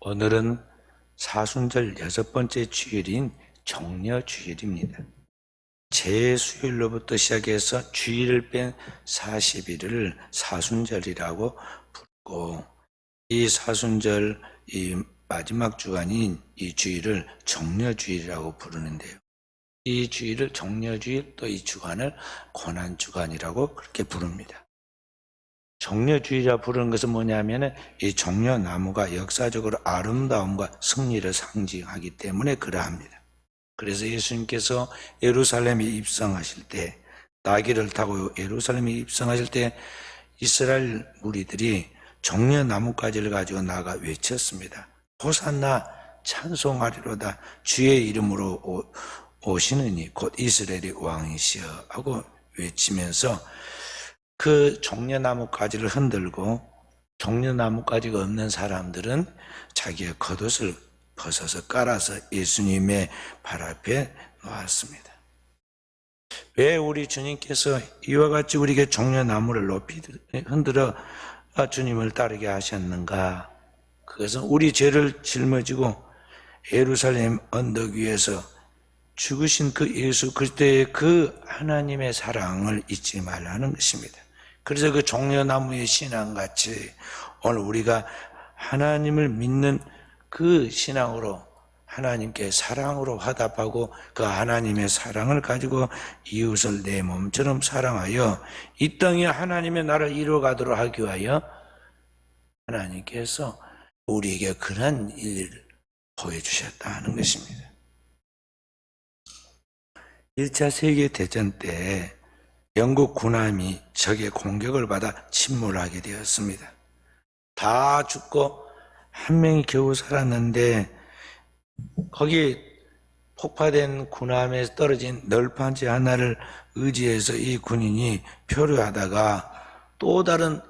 오늘은 사순절 여섯 번째 주일인 정려 주일입니다. 제수일로부터 시작해서 주일을 뺀 40일을 사순절이라고 부르고 이 사순절 이 마지막 주간인 이 주일을 정려 주일이라고 부르는데요. 이 주일을 정려 주일 또 이 주간을 고난 주간이라고 그렇게 부릅니다. 정려주의라 부르는 것은 뭐냐면은 이 정려나무가 역사적으로 아름다움과 승리를 상징하기 때문에 그러합니다. 그래서 예수님께서 예루살렘에 입성하실 때 나귀를 타고 예루살렘에 입성하실 때 이스라엘 무리들이 정려나무까지를 가지고 나가 외쳤습니다. 호산나 찬송하리로다 주의 이름으로 오, 오시느니 곧 이스라엘의 왕이시여 하고 외치면서 그 종려나무 가지를 흔들고 종려나무 가지가 없는 사람들은 자기의 겉옷을 벗어서 깔아서 예수님의 발 앞에 놓았습니다. 왜 우리 주님께서 이와 같이 우리에게 종려나무를 높이 흔들어 주님을 따르게 하셨는가? 그것은 우리 죄를 짊어지고 예루살렘 언덕 위에서 죽으신 그 예수 그리스도의 그 하나님의 사랑을 잊지 말라는 것입니다. 그래서 그 종려나무의 신앙같이 오늘 우리가 하나님을 믿는 그 신앙으로 하나님께 사랑으로 화답하고 그 하나님의 사랑을 가지고 이웃을 내 몸처럼 사랑하여 이 땅에 하나님의 나라를 이루어가도록 하기 위하여 하나님께서 우리에게 그런 일을 보여주셨다 하는 것입니다. 1차 세계대전 때 영국 군함이 적의 공격을 받아 침몰하게 되었습니다. 다 죽고 한 명이 겨우 살았는데 거기 폭파된 군함에서 떨어진 널판지 하나를 의지해서 이 군인이 표류하다가 또 다른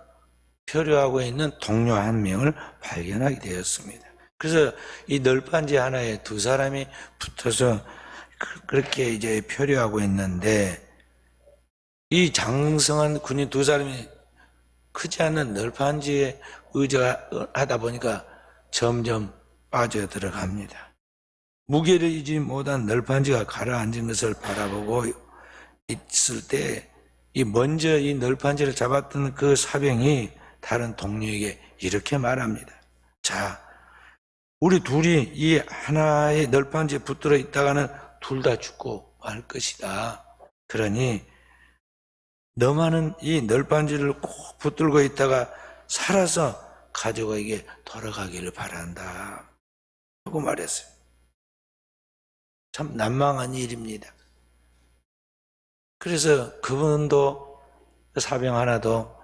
표류하고 있는 동료 한 명을 발견하게 되었습니다. 그래서 이 널판지 하나에 두 사람이 붙어서 그- 그렇게 이제 표류하고 있는데 이 장성한 군인 두 사람이 크지 않은 널판지에 의지하다 보니까 점점 빠져 들어갑니다. 무게를 이지 못한 널판지가 가라앉은 것을 바라보고 있을 때, 이 먼저 이 널판지를 잡았던 그 사병이 다른 동료에게 이렇게 말합니다. 자, 우리 둘이 이 하나의 널판지에 붙들어 있다가는 둘 다 죽고 말 것이다. 그러니 너만은 이 널빤지를 꼭 붙들고 있다가 살아서 가족에게 돌아가기를 바란다. 하고 말했어요. 참 난망한 일입니다. 그래서 그분도 그 사병 하나도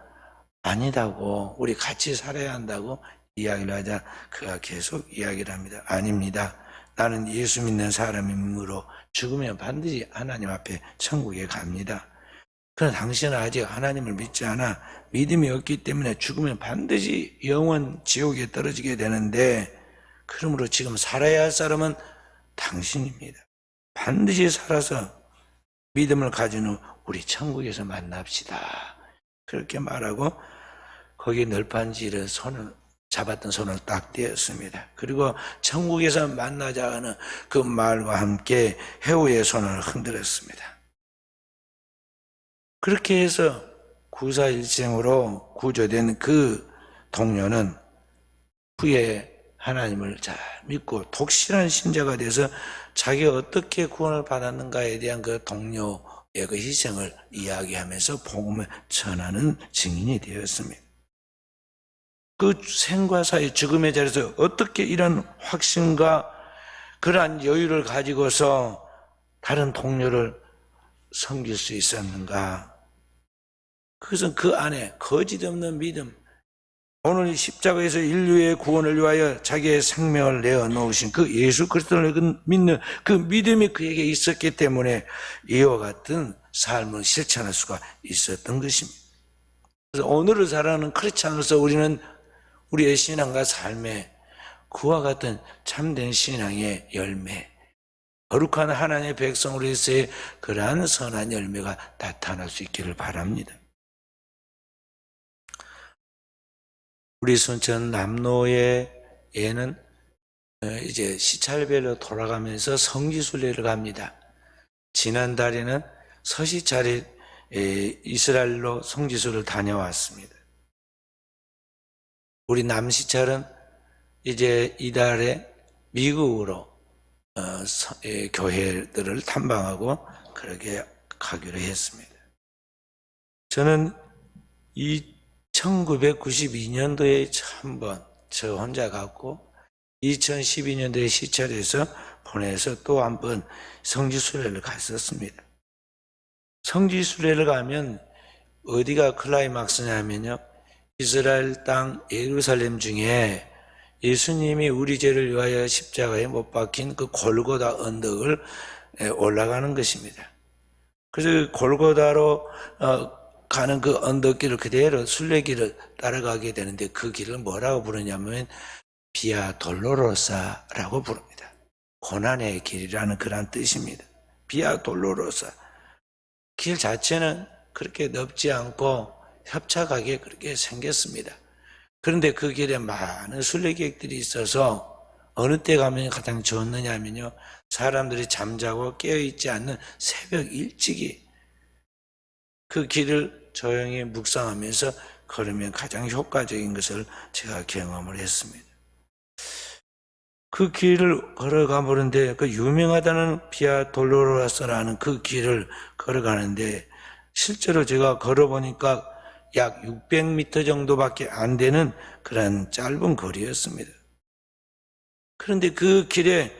아니다고 우리 같이 살아야 한다고 이야기를 하자 그가 계속 이야기를 합니다. 아닙니다. 나는 예수 믿는 사람이므로 죽으면 반드시 하나님 앞에 천국에 갑니다. 그러나 당신은 아직 하나님을 믿지 않아 믿음이 없기 때문에 죽으면 반드시 영원 지옥에 떨어지게 되는데 그러므로 지금 살아야 할 사람은 당신입니다. 반드시 살아서 믿음을 가진 후 우리 천국에서 만납시다. 그렇게 말하고 거기 널판지를 손을 잡았던 손을 딱 떼었습니다. 그리고 천국에서 만나자 하는 그 말과 함께 해우의 손을 흔들었습니다. 그렇게 해서 구사일생으로 구조된 그 동료는 후에 하나님을 잘 믿고 독실한 신자가 돼서 자기가 어떻게 구원을 받았는가에 대한 그 동료의 그 희생을 이야기하면서 복음을 전하는 증인이 되었습니다. 그 생과 사이 죽음의 자리에서 어떻게 이런 확신과 그러한 여유를 가지고서 다른 동료를 섬길 수 있었는가? 그것은 그 안에 거짓 없는 믿음, 오늘 십자가에서 인류의 구원을 위하여 자기의 생명을 내어 놓으신 그 예수 그리스도를 믿는 그 믿음이 그에게 있었기 때문에 이와 같은 삶을 실천할 수가 있었던 것입니다. 그래서 오늘을 살아가는 크리스찬으로서 우리는 우리의 신앙과 삶에 그와 같은 참된 신앙의 열매, 거룩한 하나님의 백성으로서의 그러한 선한 열매가 나타날 수 있기를 바랍니다. 우리 순천 남로의 예는 어, 이제 시찰별로 돌아가면서 성지순례를 갑니다. 지난달에는 서시찰에 에, 이스라엘로 성지순을 다녀왔습니다. 우리 남시찰은 이제 이달에 미국으로 어, 교회들을 탐방하고 그렇게 가기로 했습니다. 저는 이 1992년도에 한 번 저 혼자 갔고 2012년도에 시찰에서 보내서 또 한 번 성지순례를 갔었습니다. 성지순례를 가면 어디가 클라이막스냐면요. 이스라엘 땅 예루살렘 중에 예수님이 우리 죄를 위하여 십자가에 못 박힌 그 골고다 언덕을 에, 올라가는 것입니다. 그래서 그 골고다로 어, 가는 그 언덕길을 그대로 순례길을 따라가게 되는데 그 길을 뭐라고 부르냐면 비아 돌로로사라고 부릅니다. 고난의 길이라는 그런 뜻입니다. 비아 돌로로사. 길 자체는 그렇게 넓지 않고 협착하게 그렇게 생겼습니다. 그런데 그 길에 많은 순례객들이 있어서 어느 때 가면 가장 좋느냐면요. 사람들이 잠자고 깨어있지 않는 새벽 일찍이 그 길을 조용히 묵상하면서 걸으면 가장 효과적인 것을 제가 경험을 했습니다. 그 길을 걸어가 보는데 그 유명하다는 비아 돌로로라스라는 그 길을 걸어가는데 실제로 제가 걸어보니까 약 600m 정도밖에 안 되는 그런 짧은 거리였습니다. 그런데 그 길에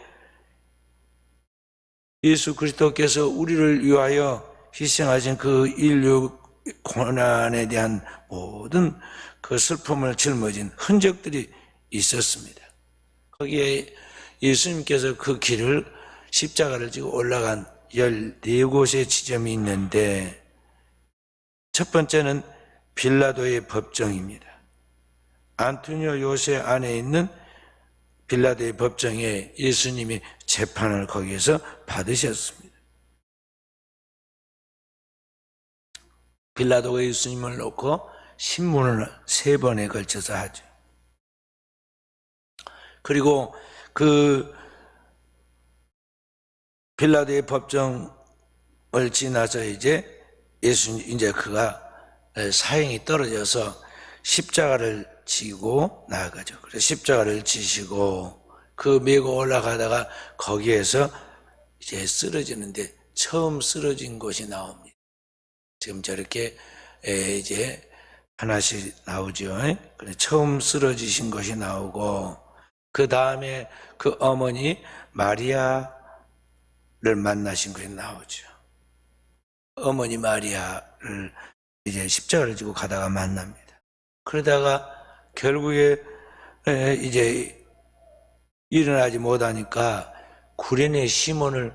예수 그리스도께서 우리를 위하여 희생하신 그 인류 고난에 대한 모든 그 슬픔을 짊어진 흔적들이 있었습니다. 거기에 예수님께서 그 길을 십자가를 지고 올라간 14곳의 지점이 있는데 첫 번째는 빌라도의 법정입니다. 안토니오 요새 안에 있는 빌라도의 법정에 예수님이 재판을 거기에서 받으셨습니다. 빌라도가 예수님을 놓고 신문을 세 번에 걸쳐서 하죠. 그리고 그 빌라도의 법정을 지나서 이제 예수 이제 그가 사형이 떨어져서 십자가를 지고 나아가죠. 그래서 십자가를 지시고 그 메고 올라가다가 거기에서 이제 쓰러지는데 처음 쓰러진 곳이 나옵니다. 지금 저렇게 에, 이제 하나씩 나오죠. 처음 쓰러지신 것이 나오고 그 다음에 그 어머니 마리아를 만나신 것이 나오죠. 어머니 마리아를 이제 십자가를 지고 가다가 만납니다. 그러다가 결국에 에, 이제 일어나지 못하니까 구레네 시몬을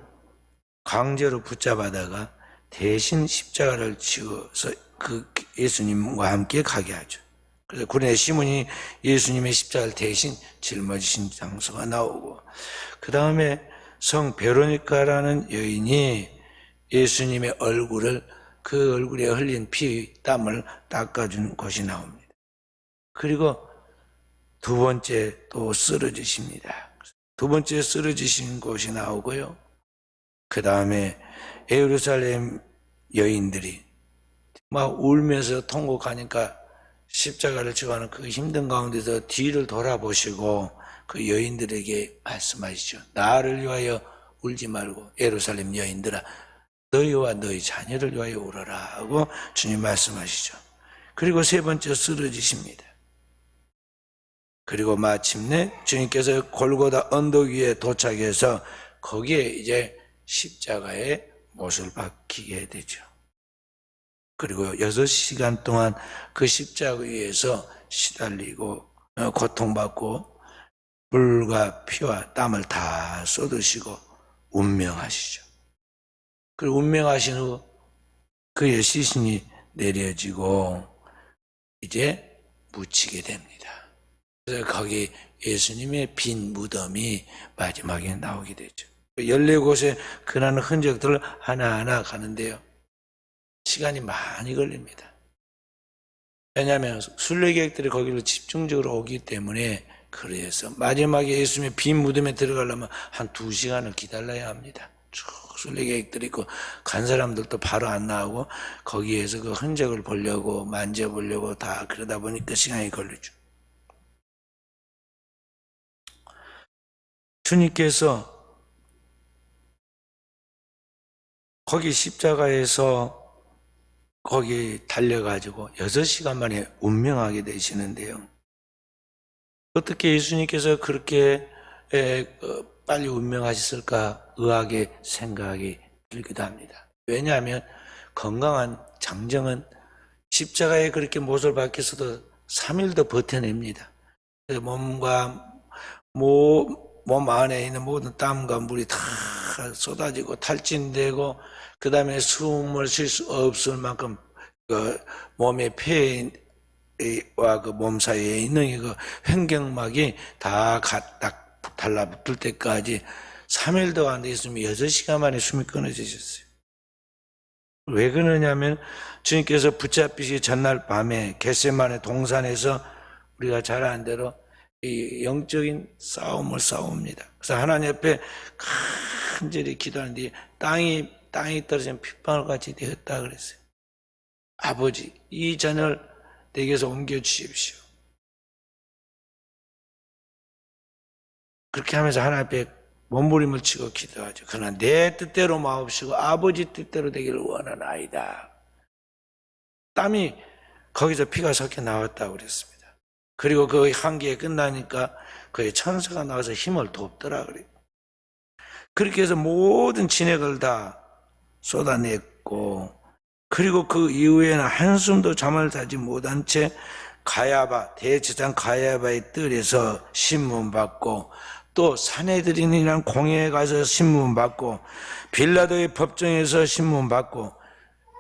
강제로 붙잡아다가 대신 십자가를 지어서 그 예수님과 함께 가게 하죠. 그래서 구레네 시몬이 예수님의 십자가를 대신 짊어지신 장소가 나오고 그 다음에 성 베로니카라는 여인이 예수님의 얼굴을 그 얼굴에 흘린 피, 땀을 닦아준 곳이 나옵니다. 그리고 두 번째 또 쓰러지십니다. 두 번째 쓰러지신 곳이 나오고요. 그 다음에 예루살렘 여인들이 막 울면서 통곡하니까 십자가를 지고하는 그 힘든 가운데서 뒤를 돌아보시고 그 여인들에게 말씀하시죠. 나를 위하여 울지 말고 예루살렘 여인들아 너희와 너희 자녀를 위하여 울어라 하고 주님 말씀하시죠. 그리고 세 번째 쓰러지십니다. 그리고 마침내 주님께서 골고다 언덕 위에 도착해서 거기에 이제 십자가에 못을 박히게 되죠. 그리고 여섯 시간 동안 그 십자가 위에서 시달리고 어, 고통받고 물과 피와 땀을 다 쏟으시고 운명하시죠. 그리고 운명하신 후 그의 시신이 내려지고 이제 묻히게 됩니다. 그래서 거기 예수님의 빈 무덤이 마지막에 나오게 되죠. 14곳에 그나는 흔적들을 하나하나 가는데요. 시간이 많이 걸립니다. 왜냐하면 순례객들이 거기로 집중적으로 오기 때문에 그래서 마지막에 예수님의 빈 무덤에 들어가려면 한 두 시간을 기다려야 합니다. 쭉 순례객들이 있고 간 사람들도 바로 안 나오고 거기에서 그 흔적을 보려고 만져보려고 다 그러다 보니까 시간이 걸리죠. 주님께서 거기 십자가에서 거기 달려가지고 여섯 시간 만에 운명하게 되시는데요. 어떻게 예수님께서 그렇게 에, 어, 빨리 운명하셨을까 의학의 생각이 들기도 합니다. 왜냐하면 건강한 장정은 십자가에 그렇게 못을 박혀서도 3일도 버텨냅니다. 몸과 모, 몸 안에 있는 모든 땀과 물이 다 쏟아지고 탈진되고 그 다음에 숨을 쉴 수 없을 만큼 그 몸의 폐와 그 몸 사이에 있는 그 횡격막이 다 딱 달라붙을 때까지 3일도 안 돼 있으면 6시간 만에 숨이 끊어지셨어요. 왜 그러냐면 주님께서 붙잡히시 전날 밤에 겟세만의 동산에서 우리가 잘 아는 대로 이 영적인 싸움을 싸웁니다. 그래서 하나님 옆에 간절히 기도하는데 땅이 땅이 떨어지면 핏방울 같이 되었다 그랬어요. 아버지 이 잔을 내게서 옮겨 주십시오. 그렇게 하면서 하나님 앞에 몸부림을 치고 기도하죠. 그러나 내 뜻대로 마옵시고 아버지 뜻대로 되기를 원하나이다. 땀이 거기서 피가 섞여 나왔다고 그랬습니다. 그리고 그 한기에 끝나니까 그의 천사가 나와서 힘을 돕더라 그래요. 그렇게 해서 모든 진액을 다 쏟아냈고 그리고 그 이후에는 한숨도 잠을 자지 못한 채 가야바 대제장 가야바의 뜰에서 신문 받고 또 사내들인이란 공회에 가서 신문 받고 빌라도의 법정에서 신문 받고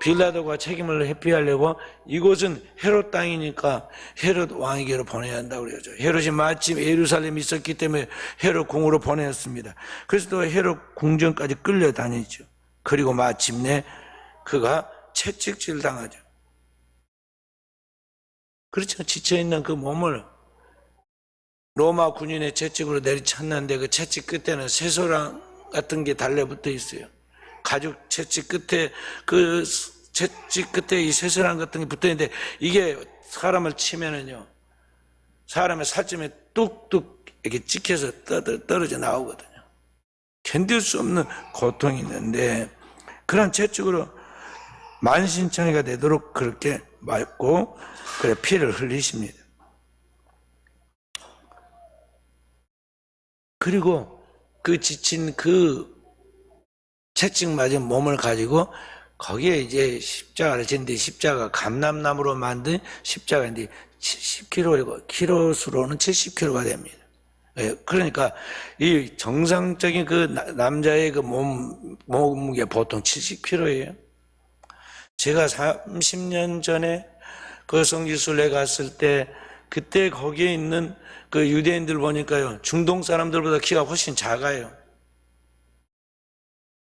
빌라도가 책임을 회피하려고 이곳은 헤롯 땅이니까 헤롯 왕에게로 보내야 한다고 그러죠. 헤롯이 마침 예루살렘에 있었기 때문에 헤롯 궁으로 보냈습니다. 그래서 또 헤롯 궁전까지 끌려다니죠. 그리고 마침내 그가 채찍질 당하죠. 그렇죠. 지쳐있는 그 몸을 로마 군인의 채찍으로 내리쳤는데 그 채찍 끝에는 쇠소랑 같은 게 달려붙어 있어요. 가죽 채찍 끝에 그 채찍 끝에 이 쇠소랑 같은 게 붙어 있는데 이게 사람을 치면은요. 사람의 살점에 뚝뚝 이렇게 찍혀서 떨어져 나오거든요. 견딜 수 없는 고통이 있는데 그런 채찍으로 만신창이가 되도록 그렇게 맞고 그래 피를 흘리십니다. 그리고 그 지친 그 채찍 맞은 몸을 가지고 거기에 이제 십자가를 짓는데 십자가 감람나무로 만든 십자가인데 70kg이고 키로수로는 70kg가 됩니다. 예, 그러니까 이 정상적인 그 남자의 그 몸 몸무게 보통 70kg예요. 제가 30년 전에 그 성지순례 갔을 때 그때 거기에 있는 그 유대인들 보니까요 중동 사람들보다 키가 훨씬 작아요.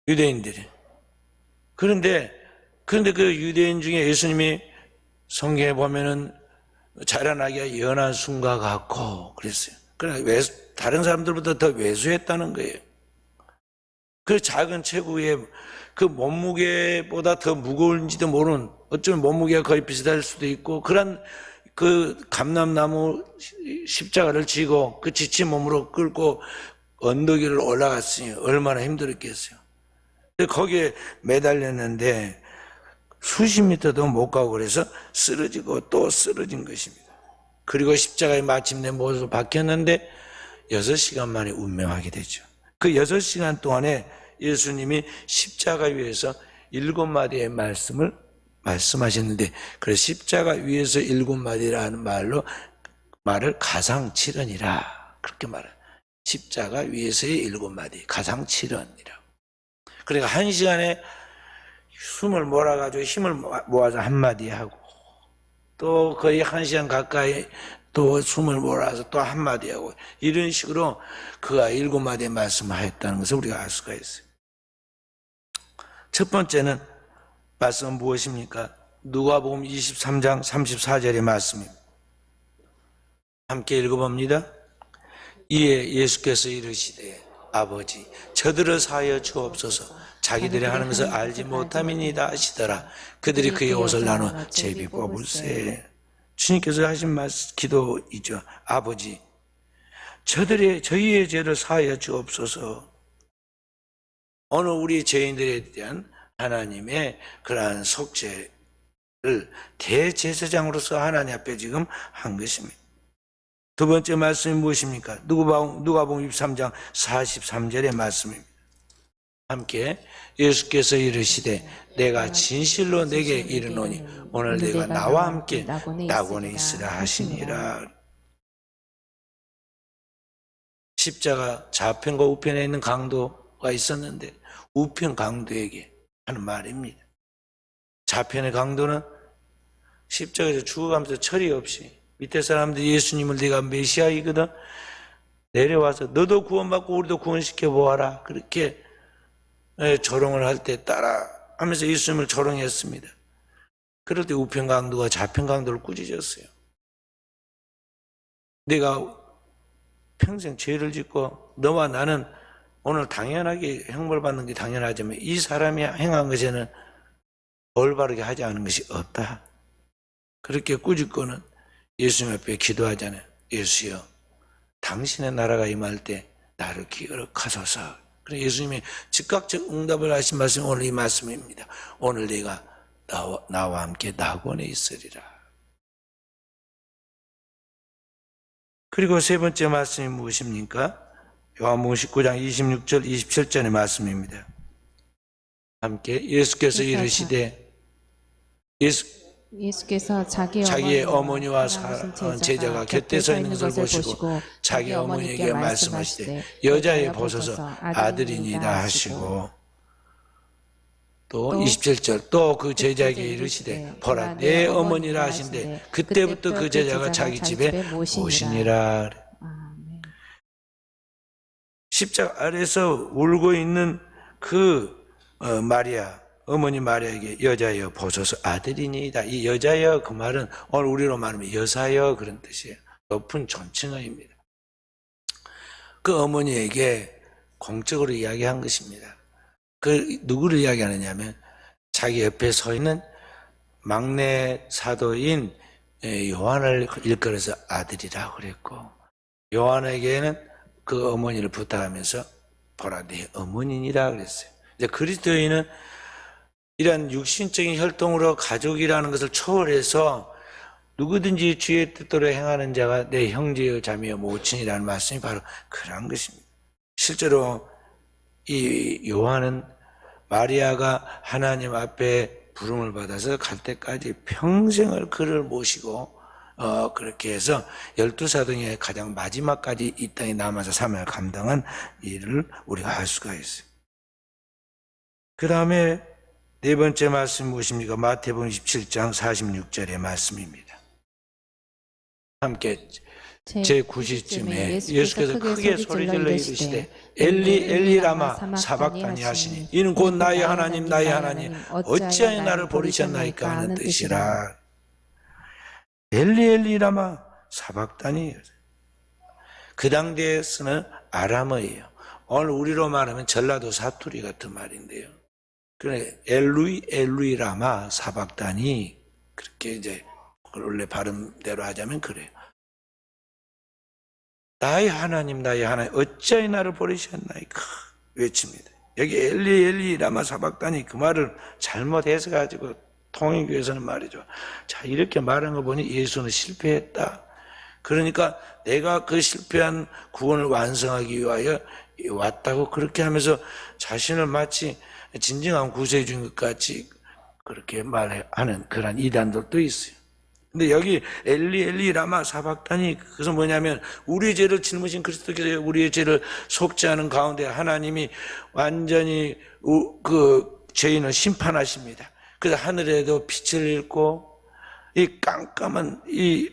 유대인들이. 그런데 그런데 그 유대인 중에 예수님이 성경에 보면은 자라나기가 연한 순과 같고 그랬어요. 그러나 왜 다른 사람들보다 더 외수했다는 거예요. 그 작은 체구에 그 몸무게보다 더 무거운지도 모르는 어쩌면 몸무게가 거의 비슷할 수도 있고 그런 그 감람나무 십자가를 지고 그 지친 몸으로 끌고 언덕 위를 올라갔으니 얼마나 힘들었겠어요. 거기에 매달렸는데 수십 미터도 못 가고 그래서 쓰러지고 또 쓰러진 것입니다. 그리고 십자가에 마침내 모습 박혔는데 여섯 시간 만에 운명하게 되죠. 그 여섯 시간 동안에 예수님이 십자가 위에서 일곱 마디의 말씀을 말씀하셨는데 그래서 십자가 위에서 일곱 마디라는 말로 말을 가상 칠언이라. 그렇게 말해 십자가 위에서의 일곱 마디 가상 칠언이라 그러니까 한 시간에 숨을 몰아가지고 힘을 모아서 한 마디 하고 또 거의 한 시간 가까이 또 숨을 몰아서 또 한마디 하고 이런 식으로 그가 일곱 마디의 말씀을 하였다는 것을 우리가 알 수가 있어요. 첫 번째는 말씀은 무엇입니까? 누가복음 23장 34절의 말씀입니다. 함께 읽어봅니다. 이에 예수께서 이르시되 아버지 저들을 사하여 주옵소서 자기들이 하는 것을 알지 못함이니다 하시더라 그들이 그의 옷을 나눠 제비 뽑을세 주님께서 하신 말씀 기도이죠 아버지 저들의 저희의 죄를 사하여 주옵소서 오늘 우리 죄인들에 대한 하나님의 그러한 속죄를 대제사장으로서 하나님 앞에 지금 한 것입니다. 두 번째 말씀이 무엇입니까? 누가복음 23장 43절의 말씀입니다. 함께 예수께서 이르시되 내가 진실로 내게 이르노니 오늘 내가 나와 함께 낙원에 있으라 하시니라. 십자가 좌편과 우편에 있는 강도가 있었는데 우편 강도에게 하는 말입니다. 좌편의 강도는 십자가에서 죽어가면서 처리 없이 밑에 사람들이 예수님을 네가 메시아이거든 내려와서 너도 구원받고 우리도 구원시켜 보아라 그렇게 예, 조롱을 할 때 따라 하면서 예수님을 조롱했습니다. 그럴 때 우편 강도가 좌편 강도를 꾸짖었어요. 내가 평생 죄를 짓고 너와 나는 오늘 당연하게 형벌 받는 게 당연하지만 이 사람이 행한 것에는 올바르게 하지 않은 것이 없다. 그렇게 꾸짖고는 예수님 앞에 기도하잖아요. 예수여, 당신의 나라가 임할 때 나를 기억하소서. 그래 예수님이 즉각적 응답을 하신 말씀이 오늘 이 말씀입니다. 오늘 내가 나와, 나와 함께 낙원에 있으리라. 그리고 세 번째 말씀이 무엇입니까? 요한복음 19장 26절 27절의 말씀입니다. 함께 예수께서 이르시되 예수 예수께서 자기 자기의 어머니와 사- 제자가 곁에 서 있는 것을 보시고 자기 어머니에게 말씀하시되 여자의 보소서 아들이니라 하시고 또또 27절 또 그 제자에게 이르시되 보라 내 어머니라 하신데 그때부터 그 제자가 자기 집에 오시니라 아멘. 십자가 아래서 울고 있는 그 어, 마리아 어머니 마리아에게 여자여 보소서 아들이니이다. 이 여자여 그 말은 오늘 우리로 말하면 여사여 그런 뜻이에요. 높은 존칭어입니다. 그 어머니에게 공적으로 이야기한 것입니다. 그 누구를 이야기하느냐면 자기 옆에 서 있는 막내 사도인 에, 요한을 일컬어서 아들이라고 그랬고 요한에게는 그 어머니를 부탁하면서 보라 내 어머니니라 그랬어요. 이제 그리스도인은 이러한 육신적인 혈통으로 가족이라는 것을 초월해서 누구든지 주의 뜻대로 행하는 자가 내 형제여 자매여 모친이라는 말씀이 바로 그런 것입니다. 실제로 이 요한은 마리아가 하나님 앞에 부름을 받아서 갈 때까지 평생을 그를 모시고 어 그렇게 해서 열두 사도의 가장 마지막까지 이 땅에 남아서 삶을 감당한 일을 우리가 알 수가 있어요. 그 다음에 네 번째 말씀 무엇입니까? 마태복음 27장 46절의 말씀입니다. 함께 제 90쯤에 예수께서 크게 소리질러 이르시되 엘리 엘리 라마 사박다니 하시니 이는 곧 나의 하나님 나의 하나님 어찌하여 나를 버리셨나이까 하는 뜻이라 엘리 엘리 라마 사박다니 그 당대에 쓰는 아람어예요 오늘 우리로 말하면 전라도 사투리 같은 말인데요 그래 엘루이 엘루이 라마 사박다니 그렇게 이제 원래 발음대로 하자면 그래요 나의 하나님 나의 하나님 어찌하여 나를 버리셨나이까 외칩니다. 여기 엘리 엘리 라마 사박다니 그 말을 잘못 해석가지고 통일교에서는 말이죠. 자 이렇게 말한 거 보니 예수는 실패했다. 그러니까 내가 그 실패한 구원을 완성하기 위하여 왔다고 그렇게 하면서 자신을 마치 진정한 구세주인 것 같이 그렇게 말하는 그런 이단들도 있어요. 근데 여기 엘리 엘리 라마 사박다니 그것은 뭐냐면 우리 죄를 짊으신 그리스도께서 우리의 죄를 속죄하는 가운데 하나님이 완전히 우- 그 죄인을 심판하십니다. 그래서 하늘에도 빛을 잃고 이 깜깜한 이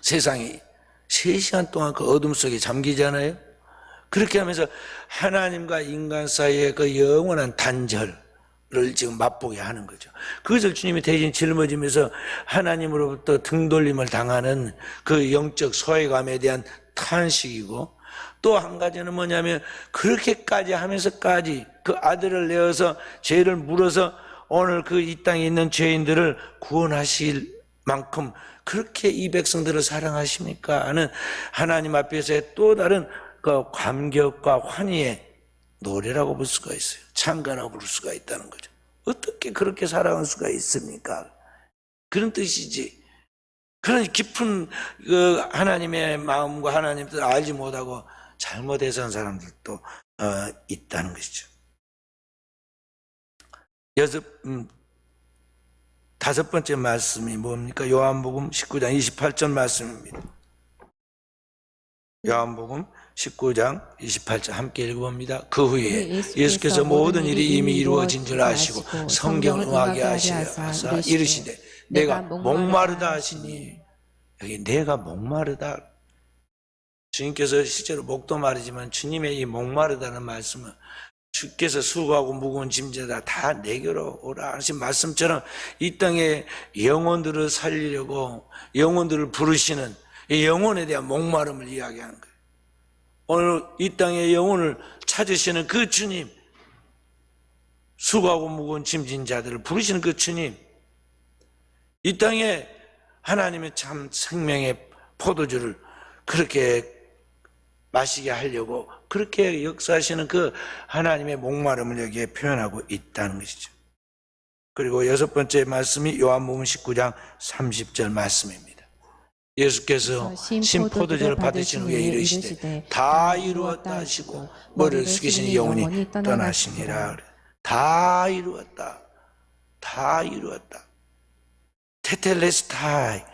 세상이 세 시간 동안 그 어둠 속에 잠기잖아요. 그렇게 하면서 하나님과 인간 사이의 그 영원한 단절 를 지금 맛보게 하는 거죠. 그것을 주님이 대신 짊어지면서 하나님으로부터 등돌림을 당하는 그 영적 소외감에 대한 탄식이고 또 한 가지는 뭐냐면 그렇게까지 하면서까지 그 아들을 내어서 죄를 물어서 오늘 그 이 땅에 있는 죄인들을 구원하실 만큼 그렇게 이 백성들을 사랑하십니까? 하는 하나님 앞에서의 또 다른 그 감격과 환희의 노래라고 볼 수가 있어요. 찬가라고 부를 수가 있다는 거죠. 어떻게 그렇게 사랑할 수가 있습니까? 그런 뜻이지. 그런 깊은 그 하나님의 마음과 하나님을 알지 못하고 잘못해서 한 사람들도 어, 있다는 것이죠. 여섯 음, 다섯 번째 말씀이 뭡니까? 요한복음 19장 28절 말씀입니다. 요한복음 19장 28절 함께 읽어봅니다. 그 후에 예수께서 예수께서 모든 일이 이미 이루어진 줄 아시고 성경을 응하게 성경을 하시려 하사 하사 이르시되 내가 목마르다 하시니 여기 내가 목마르다 주님께서 실제로 목도 마르지만 주님의 이 목마르다는 말씀은 주께서 수고하고 무거운 짐지다 다 내게로 오라 하신 말씀처럼 이 땅에 영혼들을 살리려고 영혼들을 부르시는 이 영혼에 대한 목마름을 이야기하는 거예요. 오늘 이 땅에 영혼을 찾으시는 그 주님, 수고하고 무거운 짐진 자들을 부르시는 그 주님, 이 땅에 하나님의 참 생명의 포도주를 그렇게 마시게 하려고 그렇게 역사하시는 그 하나님의 목마름을 여기에 표현하고 있다는 것이죠. 그리고 여섯 번째 말씀이 요한복음 19장 30절 말씀입니다. 예수께서 신포도주를 받으신 후에 이르시되 다 이루었다 하시고 머리를 숙이신 영혼이 떠나시니라. 다 이루었다. 다 이루었다. 테텔레스타이라는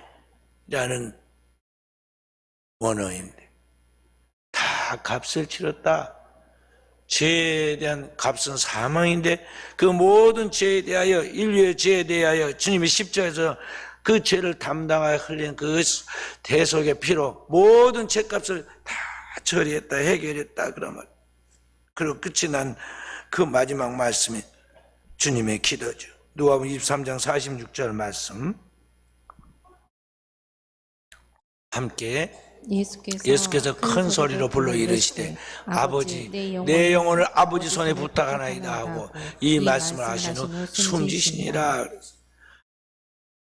원어인데 다 값을 치렀다. 죄에 대한 값은 사망인데 그 모든 죄에 대하여 인류의 죄에 대하여 주님이 십자에서 그 죄를 담당하여 흘린 그 대속의 피로 모든 죄값을 다 처리했다 해결했다 그러면. 그리고 끝이 난 그 마지막 말씀이 주님의 기도죠. 누가복음 23장 46절 말씀. 함께 예수께서, 예수께서 큰 소리로 불러 이르시되 아버지 내 영혼을 아버지 손에 부탁하나이다 하고 이 말씀을 하신 후 숨지시니라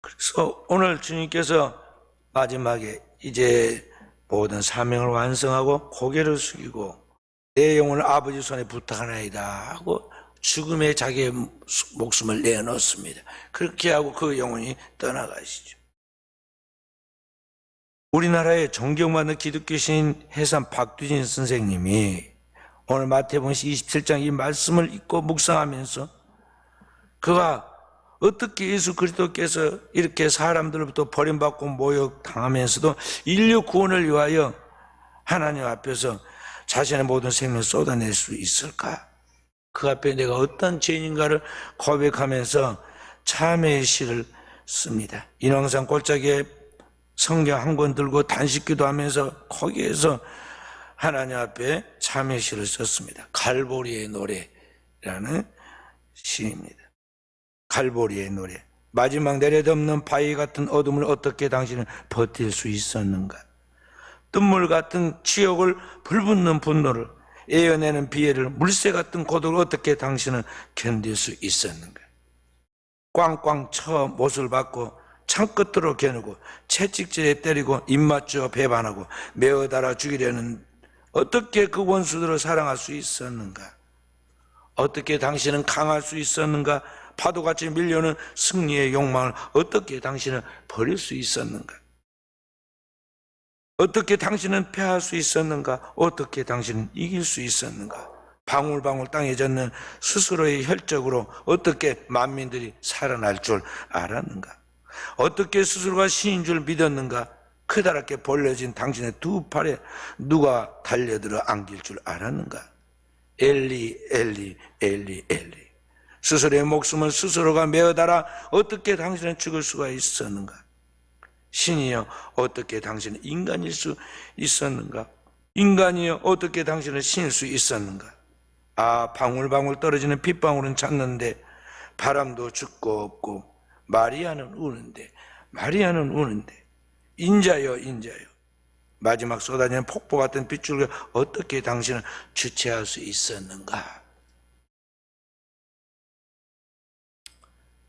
그래서 오늘 주님께서 마지막에 이제 모든 사명을 완성하고 고개를 숙이고 내 영혼을 아버지 손에 부탁하나이다 하고 죽음에 자기의 목숨을 내놓습니다. 그렇게 하고 그 영혼이 떠나가시죠. 우리나라의 존경받는 기독교신 해산 박두진 선생님이 오늘 마태복음 27장 이 말씀을 읽고 묵상하면서 그가 어떻게 예수 그리스도께서 이렇게 사람들로부터 버림받고 모욕당하면서도 인류 구원을 위하여 하나님 앞에서 자신의 모든 생명을 쏟아낼 수 있을까? 그 앞에 내가 어떤 죄인인가를 고백하면서 참회의 시를 씁니다. 인왕산 골짜기에 성경 한 권 들고 단식기도 하면서 거기에서 하나님 앞에 참회 시를 썼습니다. 갈보리의 노래라는 시입니다. 갈보리의 노래. 마지막 내려덮는 바위 같은 어둠을 어떻게 당신은 버틸 수 있었는가? 뜬물 같은 치욕을 불붙는 분노를 에어내는 비애를 물새 같은 고독을 어떻게 당신은 견딜 수 있었는가? 꽝꽝 쳐 못을 받고 창끝으로 겨누고 채찍질에 때리고 입맞추어 배반하고 메어 달아 죽이려는 어떻게 그 원수들을 사랑할 수 있었는가? 어떻게 당신은 강할 수 있었는가? 파도같이 밀려오는 승리의 욕망을 어떻게 당신은 버릴 수 있었는가? 어떻게 당신은 패할 수 있었는가? 어떻게 당신은 이길 수 있었는가? 방울방울 땅에 젖는 스스로의 혈적으로 어떻게 만민들이 살아날 줄 알았는가? 어떻게 스스로가 신인 줄 믿었는가? 크다랗게 벌려진 당신의 두 팔에 누가 달려들어 안길 줄 알았는가? 엘리, 엘리, 엘리, 엘리. 스스로의 목숨을 스스로가 메어달아 어떻게 당신은 죽을 수가 있었는가? 신이여 어떻게 당신은 인간일 수 있었는가? 인간이여 어떻게 당신은 신일 수 있었는가? 아 방울방울 떨어지는 빗방울은 찼는데 바람도 죽고 없고 마리아는 우는데 마리아는 우는데 인자여 인자여 마지막 쏟아지는 폭포 같은 빗줄을 어떻게 당신은 주체할 수 있었는가?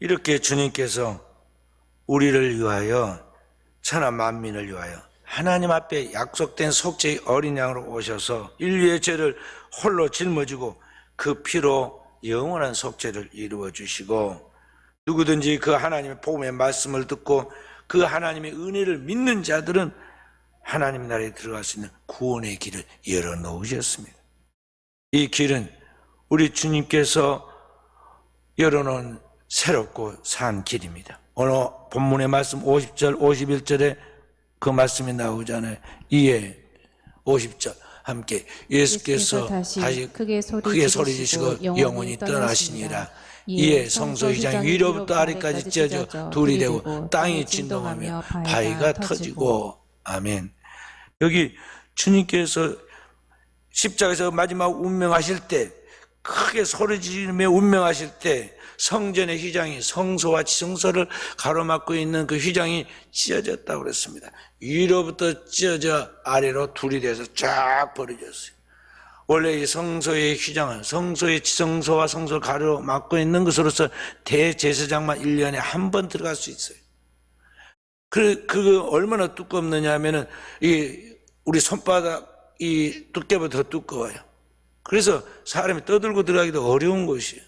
이렇게 주님께서 우리를 위하여 천하 만민을 위하여 하나님 앞에 약속된 속죄의 어린 양으로 오셔서 인류의 죄를 홀로 짊어지고 그 피로 영원한 속죄를 이루어 주시고 누구든지 그 하나님의 복음의 말씀을 듣고 그 하나님의 은혜를 믿는 자들은 하나님 나라에 들어갈 수 있는 구원의 길을 열어 놓으셨습니다. 이 길은 우리 주님께서 열어놓은 새롭고 산 길입니다. 오늘 본문의 말씀 50절, 51절에 그 말씀이 나오잖아요. 이에 50절 함께 예수께서 다시 크게 소리 지시고 영원히 떠나시니라. 이에 성소 휘장 위로부터 아래까지 찢어져 둘이 되고 땅이 진동하며 바위가 터지고 아멘. 여기 주님께서 십자가에서 마지막 운명하실 때 크게 소리 지르며 운명하실 때 성전의 휘장이 성소와 지성소를 가로막고 있는 그 휘장이 찢어졌다고 그랬습니다. 위로부터 찢어져 아래로 둘이 돼서 쫙 벌어졌어요. 원래 이 성소의 휘장은 성소의 지성소와 성소를 가로막고 있는 것으로서 대제사장만 1년에 한 번 들어갈 수 있어요. 그, 그 얼마나 두껍느냐 하면은 이 우리 손바닥 이 두께보다 더 두꺼워요. 그래서 사람이 떠들고 들어가기도 어려운 곳이에요.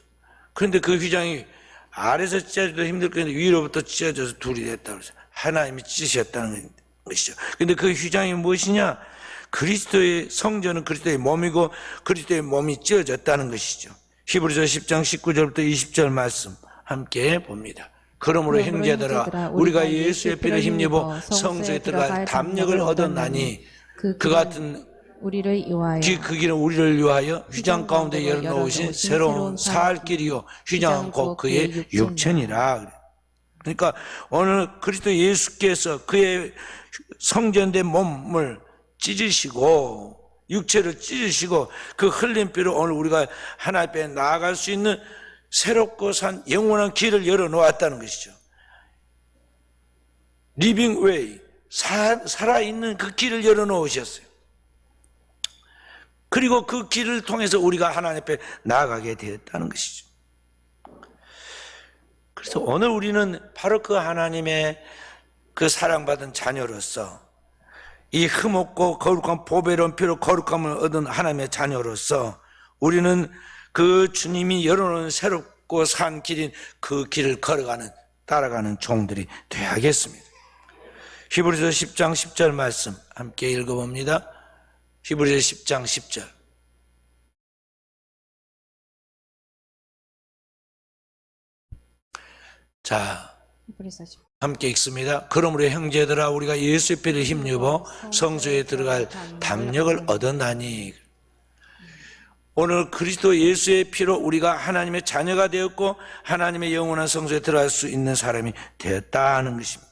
그런데 그 휘장이 아래서 찢어져도 힘들 건데 위로부터 찢어져서 둘이 됐다고 그래서 하나님이 찢으셨다는 것이죠. 근데 그 휘장이 무엇이냐? 그리스도의 성전은 그리스도의 몸이고 그리스도의 몸이 찢어졌다는 것이죠. 히브리서 10장 19절부터 20절 말씀 함께 봅니다. 그러므로 형제들아 우리가 예수의 피를 힘입어 성소에 들어갈 담력을 얻었나니 그 같은 우리를 위하여. 그, 그 길은 우리를 위하여 휘장 가운데 열어놓으신 새로운 살 길이요. 휘장 곧 그의 육천이라 그러니까 오늘 그리스도 예수께서 그의 성전된 몸을 찢으시고 육체를 찢으시고 그 흘린 피로 오늘 우리가 하나님 앞에 나아갈 수 있는 새롭고 산 영원한 길을 열어놓았다는 것이죠. 리빙 웨이 살아있는 그 길을 열어놓으셨어요. 그리고 그 길을 통해서 우리가 하나님 앞에 나아가게 되었다는 것이죠. 그래서 오늘 우리는 바로 그 하나님의 그 사랑받은 자녀로서 이 흠없고 거룩한 보배로운 피로 거룩함을 얻은 하나님의 자녀로서 우리는 그 주님이 열어놓은 새롭고 산 길인 그 길을 걸어가는 따라가는 종들이 되야겠습니다. 히브리서 10장 10절 말씀 함께 읽어봅니다. 히브리서 10장 10절. 자, 히브리서 10. 함께 읽습니다. 그러므로 형제들아 우리가 예수의 피를 힘입어 성소에 들어갈 담력을 얻었나니 오늘 그리스도 예수의 피로 우리가 하나님의 자녀가 되었고 하나님의 영원한 성소에 들어갈 수 있는 사람이 되었다는 것입니다.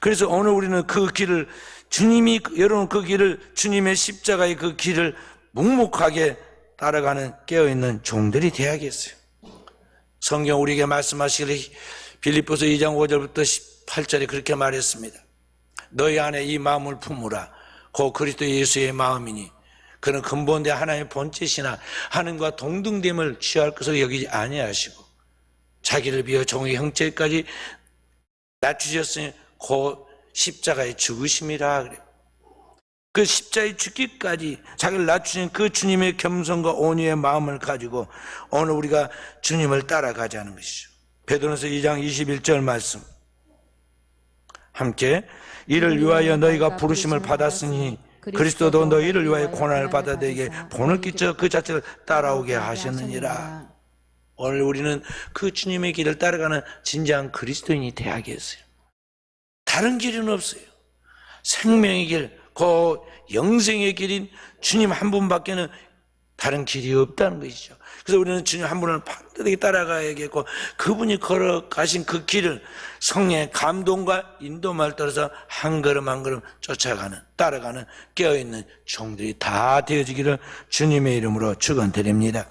그래서 오늘 우리는 그 길을 주님이 열어놓은 그 길을 주님의 십자가의 그 길을 묵묵하게 따라가는 깨어있는 종들이 되야겠어요. 성경 우리에게 말씀하시기를 빌립보서 2장 5절부터 18절에 그렇게 말했습니다. 너희 안에 이 마음을 품으라. 고 그리스도 예수의 마음이니 그는 근본대 하나님의 본체시나 하는과 동등됨을 취할 것을 여기지 아니하시고 자기를 비워 종의 형체까지 낮추셨으니 고 십자가의 죽으심이라. 그 십자의 죽기까지 자기를 낮추신 그 주님의 겸손과 온유의 마음을 가지고 오늘 우리가 주님을 따라가자는 것이죠. 베드로서 2장 21절 말씀 함께 이를 위하여 너희가 부르심을 받았으니 그리스도도 너희를 위하여 고난을 받아 너에게 본을 끼쳐 그 자체를 따라오게 하셨느니라. 오늘 우리는 그 주님의 길을 따라가는 진정한 그리스도인이 되야겠어요. 다른 길은 없어요. 생명의 길, 그 영생의 길인 주님 한 분밖에는 다른 길이 없다는 것이죠. 그래서 우리는 주님 한 분을 반드시 따라가야겠고 그분이 걸어가신 그 길을 성령의 감동과 인도말 따라서 한 걸음 한 걸음 쫓아가는 따라가는 깨어있는 종들이 다 되어지기를 주님의 이름으로 축원드립니다.